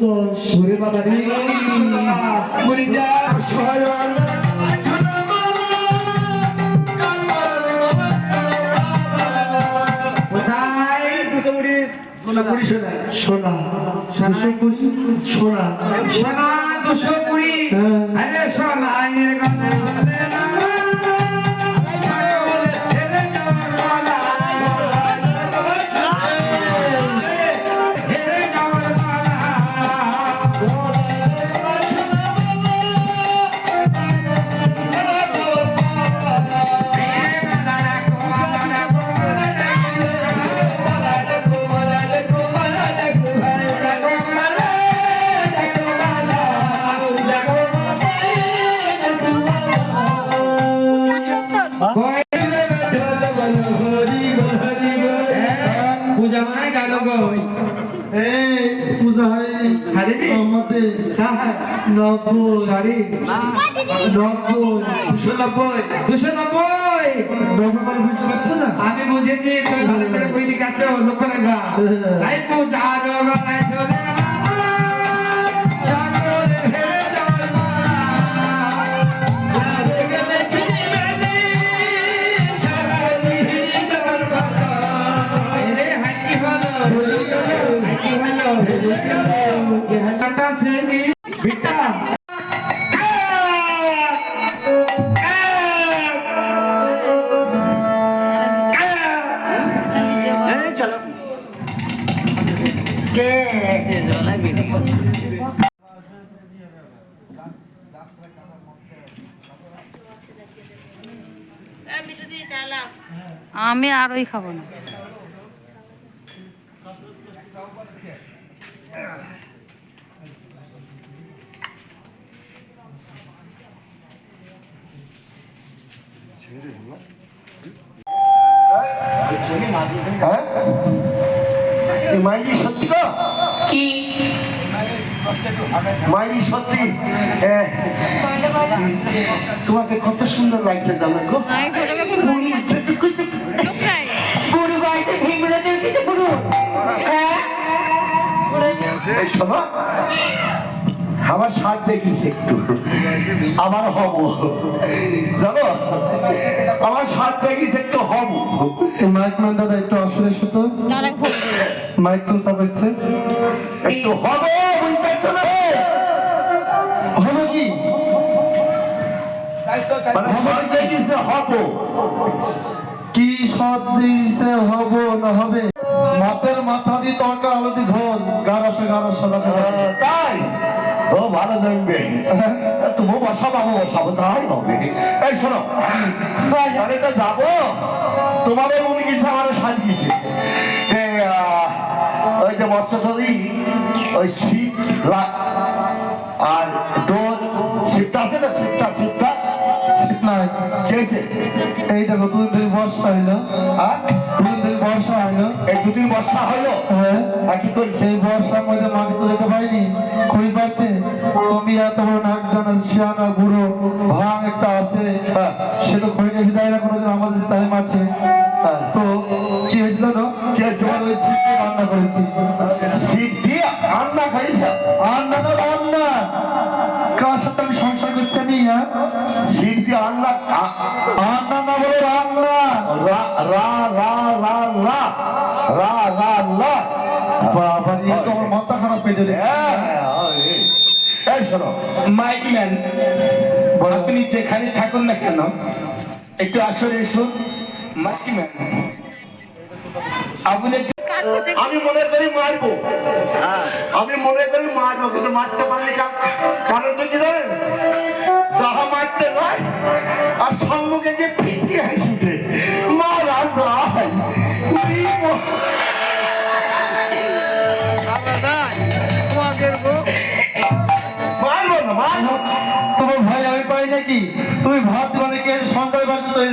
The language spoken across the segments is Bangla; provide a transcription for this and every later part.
দশ ওরে বাবা রে মরে যা সোনা কুড়ি সোনা সোনা দুশো কুড়ি সোনা সোনা দুশো কুড়ি। আরে সোনা এর কথা নব্বই সরি নব্বই দুশো নব্বই দুশো নব্বই। নব্বই বুঝতে পারছ না আমি বুঝেছি তুমি ভালো করে বই দিকে আছো লক্ষ্য রাখবা তাই পূজা গলায় চলে। আমি আর ওই খাব না। হ্যাঁ? মাইজি সত্যি কি? মাইরি সত্যি? তোমাকে কত সুন্দর লাগছে জানো গো। আমি বুড়ো বয়সে ভীমরতির কিছু বুড়ো হ্যাঁ শোনো আমার সাহায্য গেছে একটু। আমার হব। জানো আমার সাহায্য গেছে একটু হব। মাইক ম্যান দাদা একটু আসলে করে। মাইক তুলতে পারছে একটু হব। হব। কি দিছে হব না হবে? মাছের মাথা দিয়ে তরকা আলু দিয়ে ঝোল গারসে গারসে তাই? ও ভালো জানবে। তুমি বসাবো আমি বসাবো তাই হবে। এই শোনো। মানে তো যাব। তোমারও মনে গেছে আমারও সাজিয়েছে ওই যে মৎস্যধরী ওই শীত লা- আর ডোর শিপটা আছে না? শিপটা শিপটা নাই। কে আছে এই দেখো দুদিন ধরে বর্ষা হইল। আর দুদিন ধরে বর্ষা হইল। এই দুদিন বর্ষা হ্যাঁ। আর কি করিস সেই বর্ষার মধ্যে মাটি তো দেবে মাইক ম্যান আপনি যেখানে থাকুন না কেন একটু আসরে এসুন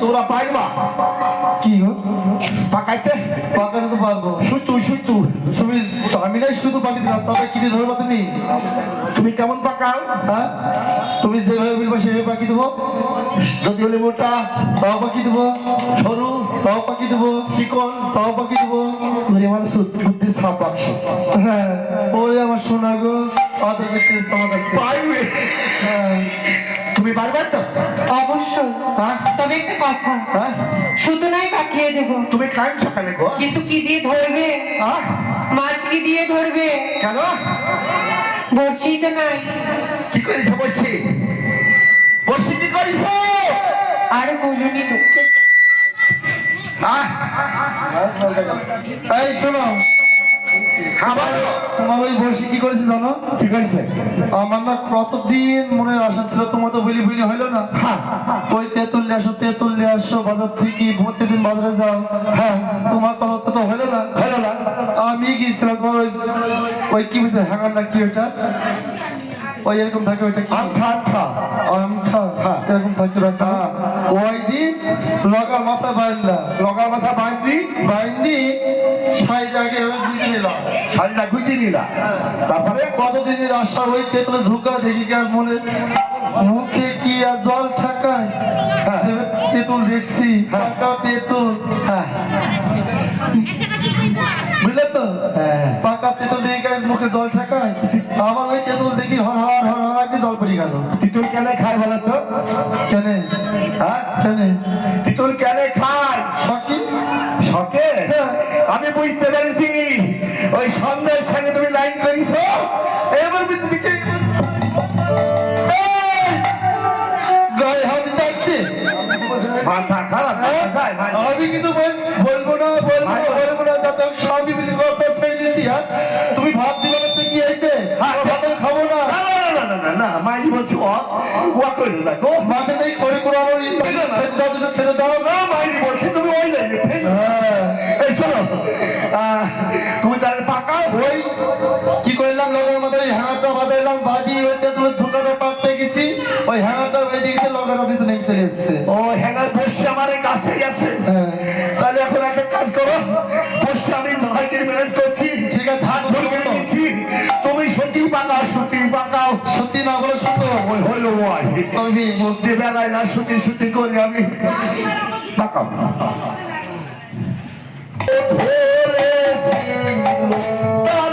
তোরা পাইবা। কি পাকাইতে? পাকাতে তো পারব। সুতু সুতু। তুমি আমি শুধু পাকি দিলাম তবে কি ধরবা তুমি? তুমি কেমন পাকাও? হ্যাঁ? তুমি যেভাবে বলবা সেভাবে পাকি দেবো। যদি হলে মোটা তাও পাকি দেবো। সরু তাও পাকি দেবো। চিকন তাও পাকি দেবো। আমার বুদ্ধি সাপ বাক্স হ্যাঁ ওরে আমার সোনা গো। পাইবে। হ্যাঁ। তুমি পারবে তো? অবশ্যই। হ্যাঁ? তবে একটা কথা হ্যাঁ? শুধু নাই পাঠিয়ে দেবো। তুমি খাইম সকালে গো। কিন্তু কি দিয়ে ধরবে? হ্যাঁ? মাছ কি দিয়ে ধরবে? কেন? বড়শি তো নাই। কি করিস বলছি বলছি কি করিস? আর বলুনি দুঃখে আহ! এই শোনো তোমার ওই বসে কি করেছে জানো? কি করিছে? আমার না কতদিন মনে আশা ছিল তোমার তো বলি বলি হইল না? ওই তেঁতুল নিয়ে আসো তেঁতুল নিয়ে আসো বাজার থেকে প্রত্যেকদিন বাজারে যাও। হ্যাঁ তোমার কথা তো হইল না? হলো না। আমি গিয়েছিলাম ওই ওই কি বলছে হ্যাঙ্গার না কি ওইটা? ওই এরকম থাকে ওইটা কি? আমঠা এরকম থাকে ওই দিন লগার মাথা বাইন্দা। লগার মাথা বাইন্দি? সাইড আমি নিলাম শাড়িটা তারপরে? কতদিনের আশা ওই তেতুলে ঝুঁকা দেখি কি আর মনে মুখে কি আর জল ঠাকায়? যে তেঁতুল দেখছি পাকা তেতুল। হ্যাঁ। বুঝলে তো? হ্যাঁ। পাকা তেঁতুল দেখি মুখে জল ঠাকায়? আবার ওই তেঁতুল দেখি হর করে গেল তিতুল কেন খায় বলো তো? কেন? হ্যাঁ কেন? তিতুল কেন খায়? সকি শখে আমি বুঝতে পেরেছি। ওই সন্ধ্যের সঙ্গে তুমি লাইন করিস এবার বুঝতে কি গায়ে হাত দিতে আসছে? মাথা খারাপ আমি কিন্তু বল- বলব না বলব না বলব না যত স্বামী মিলি কথা ছেড়ে দিয়েছি হ্যাঁ তুমি ভাত দিলে না তো কি হয়েছে হ্যাঁ। ভাত আমি খাব না না না না না না না মাইনি বলছো ওয়া করি না গো মাঝে নেই করে করে আমার এই খেতে দাও না? মাইনি বলছি তুমি ওই লাইনে হ্যাঁ। এই শোনো তুমি তাহলে পাকাও ওই কি করলাম লগের মধ্যে ওই হ্যাঙ্গারটা বাজাইলাম বাজি ওইটা তুমি ধুকাটা পাঠতে গেছি। ওই হ্যাঙ্গারটা বেঁধে গেছে লগের অফিসে নেমে চলে এসছে। ও হ্যাঙ্গার বসে আমার কাছে গেছে হ্যাঁ। তাহলে এখন একটা কাজ করো। বসে আমি ভাইদের ম্যানেজ করছি। ঠিক আছে থাক ধরে তুমি সত্যি পাকাও সত্যি পাকাও সত্যি না বলে হলো ওই আমি মধ্যে বেলায় না শুতে শুতে করি আমি। তারা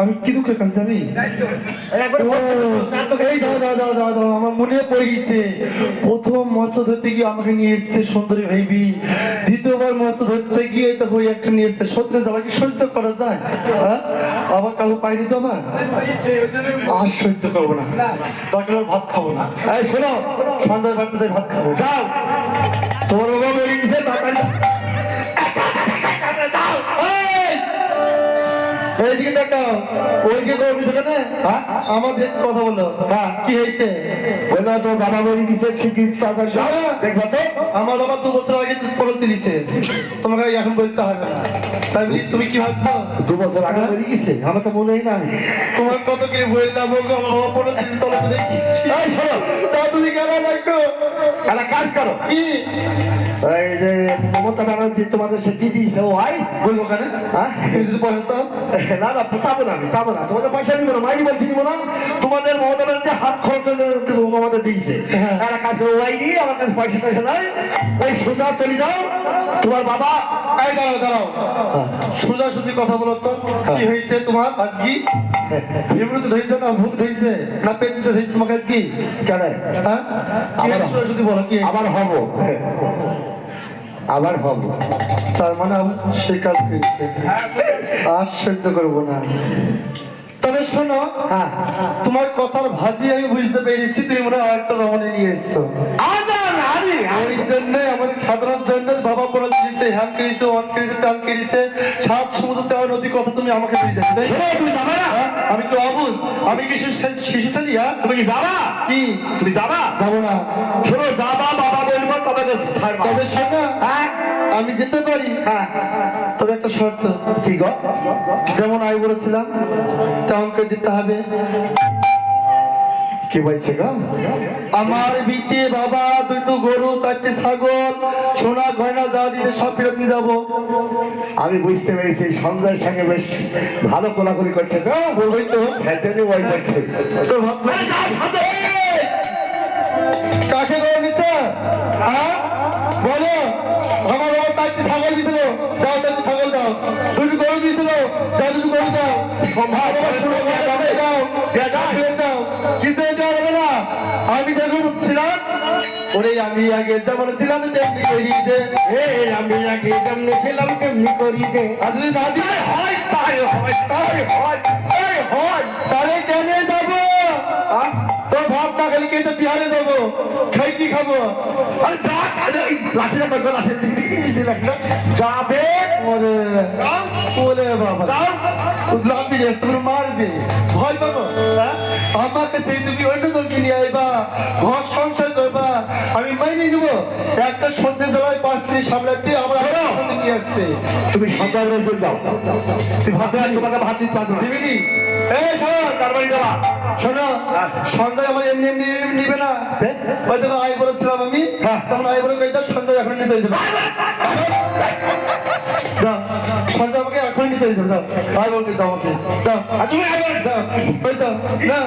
আমি কি দুঃখে কাঁদছি আমি? এই দাও দাও দাও দাও দাও আমার মনে পড়ে গেছে। প্রথম মাছ ধরতে গিয়ে আমাকে নিয়ে এসছে সুন্দরী ভাইবি দ্বিতীয়বার মাছ ধরতে গিয়ে তো ওই একটা নিয়ে এসছে। সত্যি জ্বালা কি সহ্য করা যায়? হ্যাঁ? আবার কাউ পাইনি তো আমার আর সহ্য করব না। দরকার হলে ভাত খাব না। শোনো সন্ধ্যার বাড়িতে ভাত খাব। যাও। তোমার এইদিকে দেখাও ওইদিকে করবি সেখানে হ্যাঁ? দিকে কথা বলো হ্যাঁ। কি হয়েছে? বলো তোর বাবা বলি দিছে চিকিৎসা দেখবা তো? আমার বাবা দু বছর আগে পড়ে দিয়েছে তোমাকে এখন বলতে হবে না। তাই তুমি কি ভাবছ? দু বছর আগে বলি গেছে আমার তো মনেই নাই। তোমার কত কি বললাম আমার বাবা পড়ে দিয়েছে তোমরা দেখি। এই শোনো। তা তুমি গেলে দেখো? একটা কাজ করো। কি? এই যে মমতা ব্যানার্জি তোমাদের সে দিদি ও আই? বলব কেন? হ্যাঁ? দাও না না চাবো না আমি চাবো না। তোমাদের পয়সা নিবো না মাইনি বলছি নিবো না। তোমাদের মমতা ব্যানার্জি হাত আমাদের দিয়েছে। একটা কাজ করে ওয়াই নিয়ে আমার কাছে পয়সা টয়সা নাই। ওই সোজা চলে যাও। তোমার বাবা এই দাঁড়াও দাঁড়াও। সোজা সুজি কথা বলো তো। কি হয়েছে তোমার আজকে? ভিমরুতে ধরেছে না ভুক ধরেছে? না ধরেছে তোমাকে আজকে? কেন? হ্যাঁ? আবার সোজা সুজি বলো কি আবার হব। আবার হব। তার মানে আমি সে কাজ করেছে আর সহ্য করব না তবে শোনো হ্যাঁ। তোমার কথার ভাজি আমি বুঝতে পেরেছি তুমি মনে হয় একটা রমণে নিয়ে এসছো। ওই জন্যই আমাদের সাধারণ জন্য বাবা পড়া দিয়েছে হ্যান করেছে অন করেছে ত্যান করেছে। সাত সমুদ্র তেরো নদী কথা তুমি আমাকে বুঝতে তুমি যাবে না? আমি তো অবুজ। আমি কি শিশু- শিশু হ্যাঁ? তুমি কি যাবা? কি? তুমি যাবা? যাব না। শোনো যাবা বাবা বলব তবে তবে শোনো হ্যাঁ? আমি যেতে পারি। হ্যাঁ। তবে একটা শর্ত। কি গো? যেমন আমি বলেছিলাম তেমন করে দিতে হবে। কি বলছে গো? আমার বিতে বাবা দুটো গরু চারটে ছাগল সোনা গয়না যা দিয়েছে সব ফেরত নিয়ে যাব। আমি বুঝতে পেরেছি সঞ্জয়ের সঙ্গে বেশ ভালো কোলাকুলি করছে তো বলবই তো। ভেতরে ওই করছে তো ভাব কাকে গরু নিচ্ছে হ্যাঁ? বলো। আমার বাবা চারটে ছাগল দিয়েছিল যাও চারটে ছাগল দাও। দুটো গরু দিয়েছিল যাও দুটো গরু দাও। আমার বাবা সোনা গয়না দাও ফেরত দাও ছিলাম ওরে আমি আগে যেমন ছিলাম তেমনি করি যে আমি আগে যেমনি ছিলাম তেমনি করি দে আর যদি না দিলে হয় তাই হয় তাই হয় তাই হয়। তাহলে কেন যাব? আহ? ভাত না খেলে তো বিহারে যাব। খাই কি খাব? আরে যা লাঠিটা করবে লাঠির দিকে দিকে যাবে। ওরে ওরে বাবা। লাফি রে মারবে। ভয় পাবো হ্যাঁ? আমাকে সেই তুমি অন্য দলকে নিয়ে আইবা ঘর সংসার করবা আমি মাইনে নিব। একটা সন্ধ্যে জেলায় পাচ্ছি সামলাতে আমার নিয়ে আসছে। তুমি সন্ধ্যা বেলা যাও। তুই ভাববে আর তোমাকে ভাত দিতে পারব দিবিনি? এই শোনো তার বাড়ি যাবা শোনো সন্ধ্যায় আমার এমনি এমনি নিবে না। ওই দেখো আই বলেছিলাম আমি। তখন আই বলে কইতা সন্ধ্যায় এখন নিয়ে চলে যাবে। সন্ধ্যা দাও দাও আমাকে দাও আর তুমি আগে দাও ওই দাও না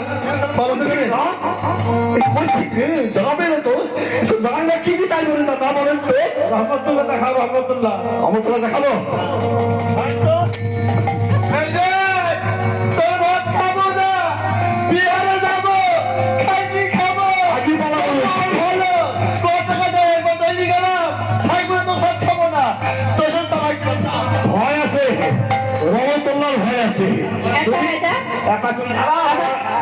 ভালো থেকে নে। এই বলছি যাবে না তো তো কি কি তাই বলে তা বলেন তো রহমতুল্লাহ দেখাবো রহমতুল্লাহ তোরা দেখাবো الحرام.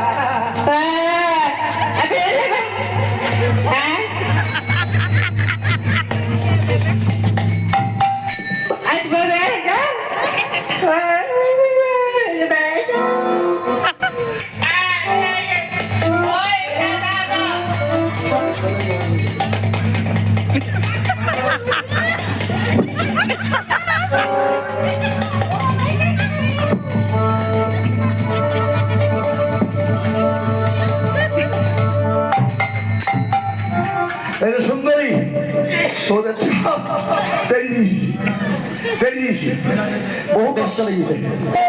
বহু কষ্ট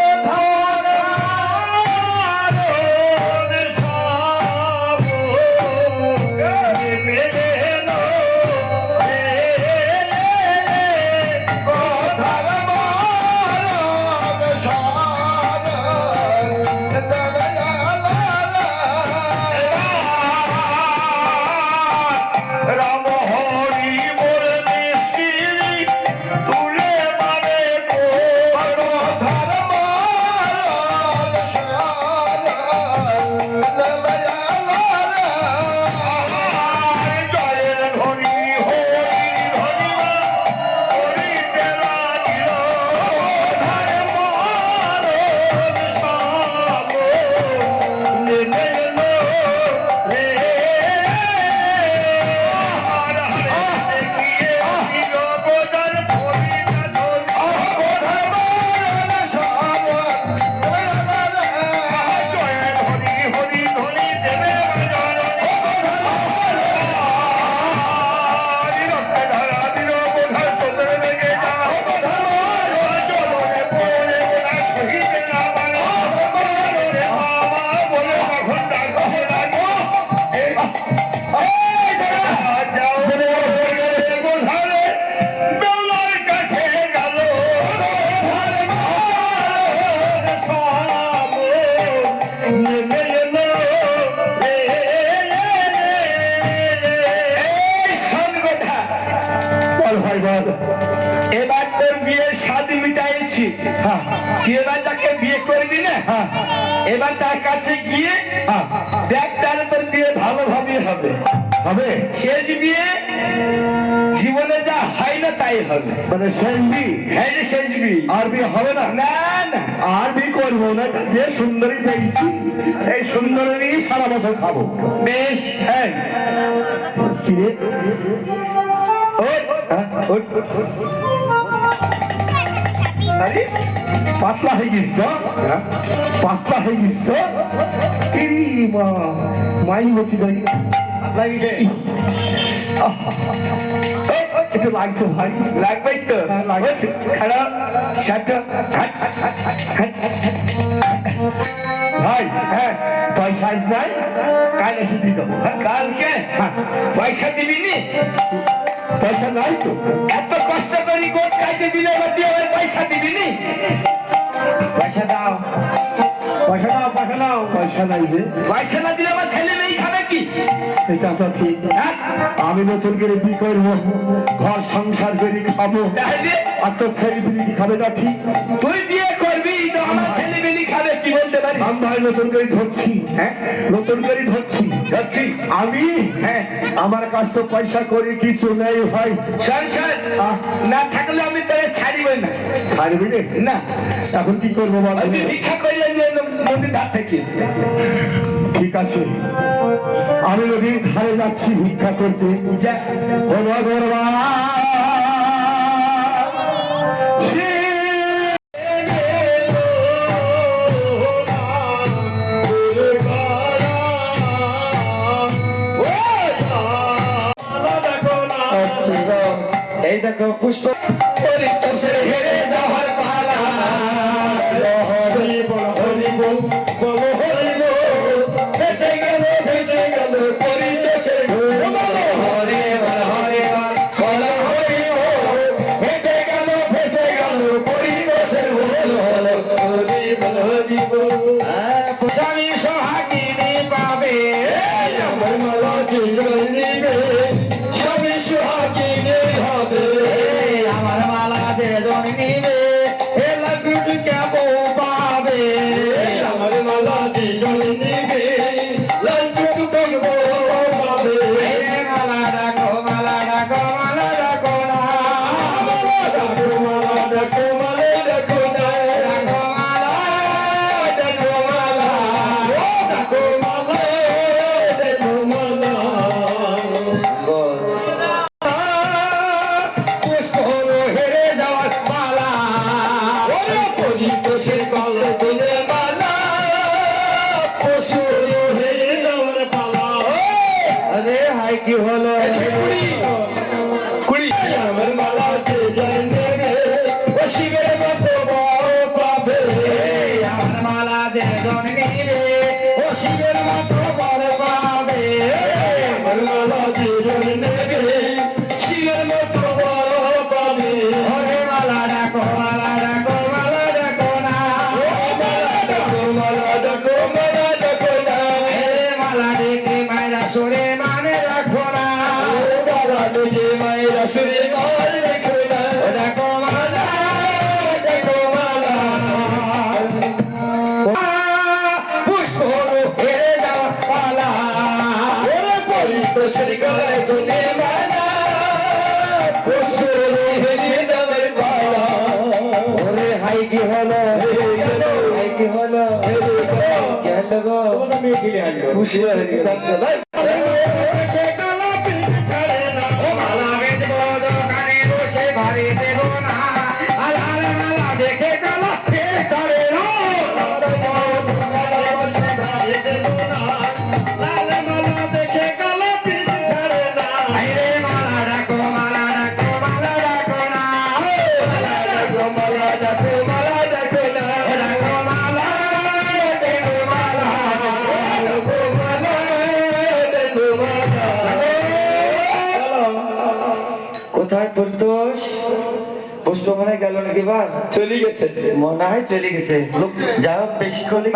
রে শেষ বিয়ে আর বিয়ে হবে না? না না। আর করব না। যে সুন্দরী পেয়েছি এই সুন্দরী সারা বছর খাব। বেশ হ্যাঁ? আরে পাতলা হয়ে গেছিস তো? হ্যাঁ? পাতলা হয়ে গেছিস তো? মাই বলছি তাই পাতলা গেছে একটু লাগছে ভাই। লাগবেই তো। হ্যাঁ। খারাপ সাতটা। ভাই হ্যাঁ পয়সা আইস কাল এসে দিয়ে যাব হ্যাঁ। কালকে? পয়সা দিবি নি? পয়সা নাই তো। এত কষ্ট করি গোট কাজে দিলে পয়সা দিবি নি? পয়সা দাও। পয়সা নাও পয়সা নাও। পয়সা নাই যে। পয়সা না দিলে আমার ছেলে মেয়ে খাবে কি? এটা আপনার ঠিক। হ্যাঁ? আমি নতুন করে বি করব ঘর সংসার করে খাব। আর তোর ছেলে খাবে না ঠিক? তুই বিয়ে নতুন করে ধরছি। হ্যাঁ? নতুন করে ধরছি। ধরছি। আমি? হ্যাঁ। আমার কাছ তো পয়সা করে কিছু নেই ভাই। না থাকলে আমি তোরে ছাড়িব না। ছাড়বি না? এখন কি করব বল? ভিক্ষা করিয়ে নিয়ে নদীর ধার থেকে। ঠিক আছে। আমি নদীর ধারে যাচ্ছি ভিক্ষা করতে। যা। ভগবান এই দেখো পুষ্প। পুষ্প হেরে যাওয়ার বার চলে গেছে। মনে হয় চলে গেছে। যা। হোক বেশি করলে